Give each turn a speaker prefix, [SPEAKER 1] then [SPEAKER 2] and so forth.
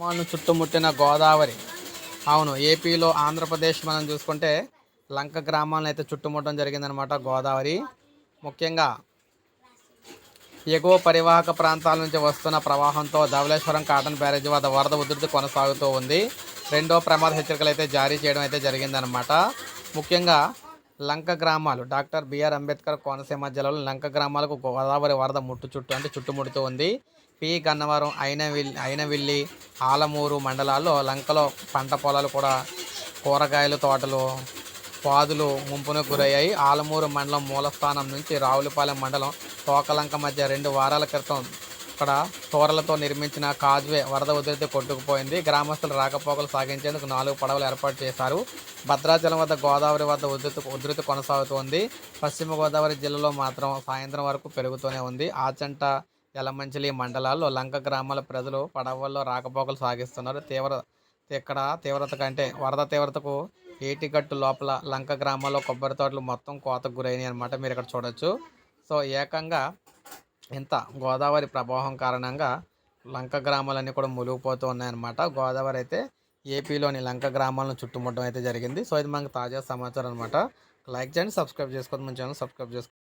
[SPEAKER 1] మాను చుట్టుముట్టిన గోదావరి. అవును ఏపీలో ఆంధ్రప్రదేశ్ మనం చూసుకుంటే లంక గ్రామాలను అయితే చుట్టుముట్టడం జరిగిందనమాట గోదావరి. ముఖ్యంగా ఎగువ పరివాహక ప్రాంతాల నుంచి వస్తున్న ప్రవాహంతో ధవళేశ్వరం కాటన్ బ్యారేజ్ వద్ద వరద ఉధృతి కొనసాగుతూ ఉంది. రెండో ప్రమాద హెచ్చరికలు అయితే జారీ చేయడం అయితే జరిగిందనమాట ముఖ్యంగా లంక గ్రామాలు. డాక్టర్ బిఆర్ అంబేద్కర్ కోనసీమ జిల్లాలో లంక గ్రామాలకు గోదావరి వరద ముట్టు చుట్టూ అంటే చుట్టుముడుతూ ఉంది. పి. గన్నవరం అయినవిల్లి అయినవిల్లి ఆలమూరు మండలాల్లో లంకలో పంట పొలాలు కూడా కూరగాయల తోటలు పాదులు ముంపునకు గురయ్యాయి. ఆలమూరు మండలం మూలస్థానం నుంచి రావులపాలెం మండలం తోకలంక మధ్య రెండు వారాల క్రితం అక్కడ తోరలతో నిర్మించిన కాజ్వే వరద ఉధృతి కొట్టుకుపోయింది. గ్రామస్తులు రాకపోకలు సాగించేందుకు నాలుగు పడవలు ఏర్పాటు చేశారు. భద్రాచలం వద్ద గోదావరి వద్ద ఉధృతి ఉధృతి కొనసాగుతోంది. పశ్చిమ గోదావరి జిల్లాలో మాత్రం సాయంత్రం వరకు పెరుగుతూనే ఉంది. ఆచంట యలమంచిలి మండలాల్లో లంక గ్రామాల ప్రజలు పడవల్లో రాకపోకలు సాగిస్తున్నారు. తీవ్ర ఇక్కడ తీవ్రత కంటే వరద తీవ్రతకు ఏటిగట్టు లోపల లంక గ్రామాల్లో కొబ్బరి తోటలు మొత్తం కోతకు గురైనాయి అనమాట మీరు ఇక్కడ చూడొచ్చు. సో ఏకంగా ఇంత గోదావరి ప్రభావం కారణంగా లంక గ్రామాలన్నీ కూడా మునిగిపోతూ ఉన్నాయన్నమాట. గోదావరి అయితే ఏపీలోని లంక గ్రామాలను చుట్టుముట్టడం అయితే జరిగింది. సో ఇది మనకు తాజా సమాచారం అనమాట లైక్ చేయండి సబ్స్క్రైబ్ చేసుకోండి మన ఛానల్ సబ్స్క్రైబ్ చేసుకోండి